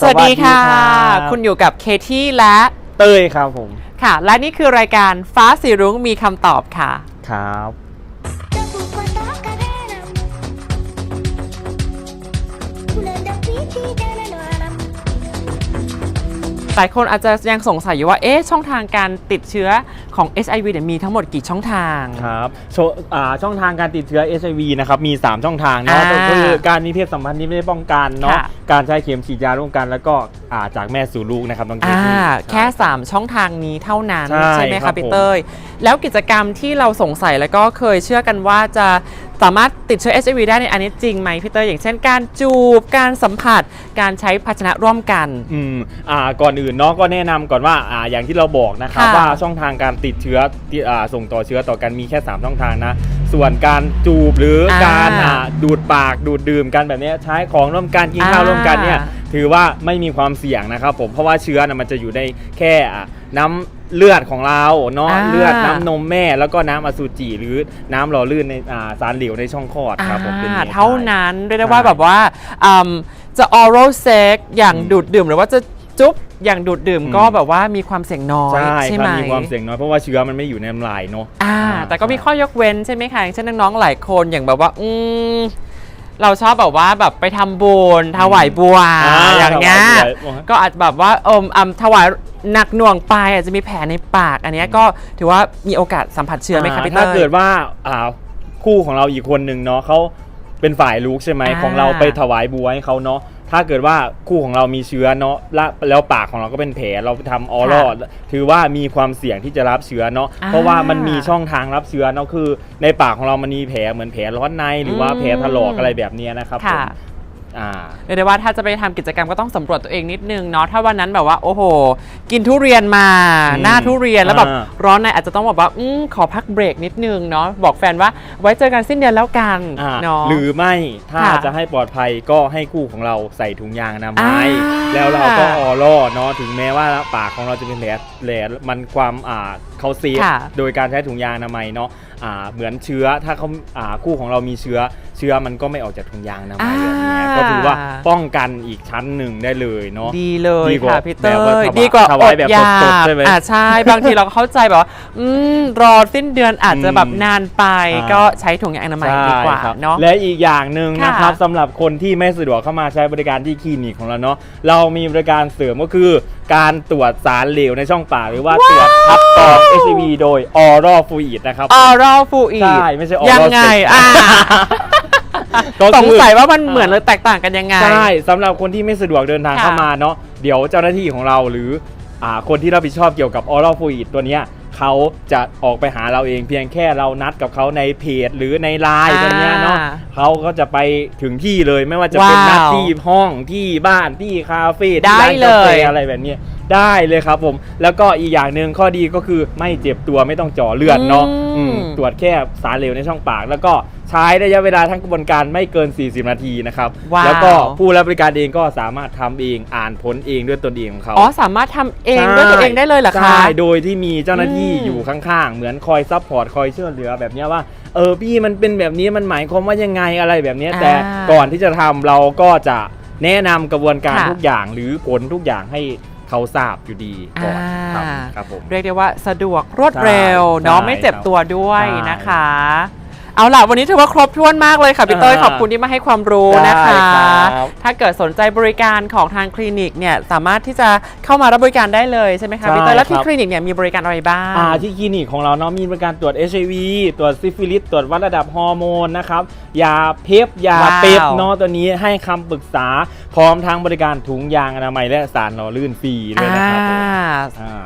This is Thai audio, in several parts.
สวัสดีค่ะ สวัสดีครับคุณอยู่กับเคที่และเต้ยครับผมค่ะ และนี่คือรายการฟ้าสีรุ้งมีคำตอบค่ะ ครับ หลายคนอาจจะยังสงสัยอยู่ว่า เอ๊ะ ช่องทางการติดเชื้อของ HIV เนี่ยมีทั้งหมดกี่ช่องทาง ครับโชอ่าช่องทางการติดเชื้อ HIV นะครับ มี 3 ช่องทางเนาะอ่าก็คือการมีเพศสัมพันธ์ที่ไม่ได้ป้องกันเนาะ ค่ะ การใช้เข็มฉีดยาร่วมกันแล้วก็อ่าจากแม่สู่ลูกนะครับน้องเกอ่าที่แค่3ช่องทางนี้เท่านั้นใช่ไหมครัคะบพี่ผม เต้ยแล้วกิจกรรมที่เราสงสัยแล้วก็เคยเชื่อกันว่าจะ สามารถติดเชื้อ HIV ได้ในยอันนี้จริงไหมพี่เต้ยอย่างเช่นการจูบการสัมผัส การใช้ภาชนะร่วมกัน อืมอ่าก่อนอื่นเนาะก็แนะนำก่อนว่าอ่าอย่างที่เราบอกนะครับค่ะว่าช่องทางการติดเชื้อที่อ่าส่งต่อเชื้อต่อกันมีแค่ 3 ช่องทางนะ ส่วนการจูบหรืออาการอ่าดูดปากดูดดื่มกันแบบเนี้ยใช้ของร่วมกันกินข้าวอ่าร่วมกันเนี่ยถือว่าไม่มีความเสี่ยงนะครับผมเพราะว่าเชื้อนะมันจะอยู่ในแค่อะน้ำ เลือดของเราเนาะอ่าเลือดน้ำนมแม่แล้วก็น้ำอสุจิหรือน้ำหล่อลื่นในอ่าสารเหลวในช่องคลอดครับผมเป็นอ่าอย่งเท่านั้นเรียกได้ใช่ว่าแบบว่าอืมจะ oral sex อย่างอืมดูดดื่มหรือว่าจะจุ๊บอย่างดูดดื่มอืม ก็แบบว่ามีความเสี่ยงน้อยใช่ใช่คไหรัมบมีความเสี่ยงน้อยเพราะว่าเชื้อมันไม่อยู่ในน้ำลายเนาะ อ่า อ่าแต่ก็มีใช่ข้อยกเว้นใช่ไหมคะอย่างเช่นน้องๆหลายคนอย่างแบบว่า อืม เราชอบแบบว่าแบบไปทำบุญถวายบัวอ่าอย่างเงี้ยถวายบัว ก็อาจแบบว่าเอมอมถวายหนักหน่วงไปอาจจะมีแผลในปาก อันเนี้ยก็ถือว่ามีโอกาสสัมผัสเชื้อไหมคะพี่เต้ถ้ายเกิดว่าอ่าคู่ของเราอีกคนหนึ่งเนาะเขาเป็นฝ่ายลูกใช่ไหมอ่าของเราไปถวายบัวให้เขาเนาะ ถ้าเกิดว่าคู่ของเรามีเชื้อเนาะและแล้วปากของเราก็เป็นแผลเราทำออรอดถือว่ามีความเสี่ยงที่จะรับเชื้อเนาะอ่าเพราะว่ามันมีช่องทางรับเชื้อเนาะคือ ในปากของเรามันมีแผลเหมือนแผลร้อนในหรือว่าอืมแผลถลอกอะไรแบบเนี้ยนะครับผมค่ะอ่า เรียกได้ว่าถ้าจะไปทำกิจกรรมก็ต้องสำรวจตัวเองนิดนึงเนาะถ้าวันนั้นแบบว่าโอ้โห กินทุเรียนมาอืมหน้าทุเรียนแล้วแบบอ่าร้อนในอาจจะต้องแบบว่าอืมขอพักเบรกนิดนึงเนาะบอกแฟนว่าไว้เจอกันสิ้นเดือนแล้วกันอ่าเนาะหรือไม่ถ้าค่ะจะให้ปลอดภัยก็ให้คู่ของเราใส่ถุงยางอนามัยอ่าแล้วเราก็ออร่อเนาะถึงแม้ว่าปากของเราจะเป็นแผลแผลมันความอ่าเขาเซฟค่ะโดยการใช้ถุงยางอนามัยเนาะอ่าเหมือนเชื้อถ้าเขาอ่าคู่ของเรามีเชื้อ เชื้อมันก็ไม่ออกจากถุงยางอนามัยแบบเนี้ยอ่าก็ถือว่าป้องกันอีกชั้นหนึ่งได้เลยเนาะดีเลยดีกว่าค่ะพี่เต้แบบว่ายถวายดีกว่าถอวายดแบบอยาสดกๆใช่ไหมอ่าใช่บางทีเราก็เข้าใจแบบว่าอืมรอสิ้นเดือนอาจจะแบบอืมนานไปอ่าก็ใช้ถุงยางอนามัยดีกว่าใช่ครับเนาะและอีกอย่างหนึ่งค่ะนะครับสำหรับคนที่ไม่สะดวกเข้ามาใช้บริการที่คลินิกของเราเนาะเรามีบริการเสริมก็คือการตรวจสารเหลวในช่องปากหรือว่าตรวจคัดกรอง HIV โดย oral fluid นะครับออรัลฟูอีใช่ ไม่ใช่ oral ยังไง sex อ่า ก็คือสงสัยว่ามันเหมือนหรือแตกต่างกันยังไง ใช่สำหรับคนที่ไม่สะดวกเดินทางค่ะเข้ามาเนาะเดี๋ยวเจ้าหน้าที่ของเราหรืออ่าคนที่รับผิดชอบเกี่ยวกับ oral fluid ตัวเนี้ยเขาจะออกไปหาเราเองเพียงแค่เรานัดกับเขาในเพจหรือในไลน์ตัวเนี้ยเนาะอ่าเขาก็จะไปถึงที่เลยไม่ว่าจะเป็นว้าวนัดที่ห้องที่บ้านที่คาเฟ่ที่ได้ร้านกาแฟเลยอะไรแบบเนี้ยได้เลยครับผม แล้วก็อีกอย่างหนึ่งข้อดีก็คือไม่เจ็บตัวไม่ต้องเจ่อเลือดเนาะอืม อืมตรวจแค่สารเหลวในช่องปาก แล้วก็ ใช้ระยะเวลาทั้งกระบวนการไม่เกิน 40 นาทีนะครับ ว้าว แล้วก็ผู้รับบริการเองก็สามารถทำเองอ่านผลเองด้วยตนเองของเขาอ๋อสามารถทำเองด้วยตัวเองได้เลยเหรอคะ ใช่โดยที่มีเจ้าหน้าที่อืม อยู่ข้างๆ เหมือนคอยซัพพอร์ตคอยช่วยเหลือแบบเนี้ยว่าเออพี่มันเป็นแบบนี้มันหมายความว่ายังไงอะไรแบบเนี้ยแต่ก่อนที่จะทำเราก็จะแนะนำกระบวนการค่ะทุกอย่าง หรือผลทุกอย่างให้เขาทราบอยู่ดีก่อนครับอ่า ครับผม เรียกได้ว่าสะดวกรวดเร็วใช่เนาะใช่ไม่เจ็บตัวด้วยใช่นะคะ เอาล่ะ วันนี้ถือว่าครบถ้วนมากเลยค่ะพี่เต้ยอ่าขอบคุณที่มาให้ความรู้นะคะ ได้ครับถ้าเกิดสนใจบริการของทางคลินิกเนี่ยสามารถที่จะเข้ามารับบริการได้เลยใช่ไหมคะใช่พี่เต้ยแล้วที่ครับ คลินิกเนี่ยมีบริการอะไรบ้าง อ่าที่คลินิกของเราเนาะมีบริการตรวจ HIV ตรวจซิฟิลิสตรวจวัดระดับฮอร์โมนนะครับยาเพปยาว้าว เปปเนาะตัวนี้ให้คำปรึกษาพร้อมทางบริการถุงยางอนามัยและสารหล่อลื่นฟรีด้วยนะครับผมอ่า อ่า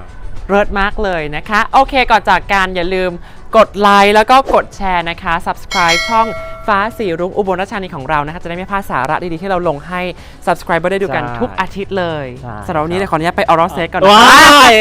เลิศมากเลยนะคะ โอเคก่อนจากการอย่าลืม กดไลค์แล้วก็กดแชร์นะคะ subscribe ช่องฟ้าสีรุ้งอุบลราชธานีของเรานะคะ จะได้ไม่พลาดสาระดีๆ ที่เราลงให้ subscriber ได้ดูกันใช่ทุกอาทิตย์เลยใช่สำหรับวันนี้ครับ เดี๋ยวขออนุญาตไป oral sex ก่อนนะว้าคะ ย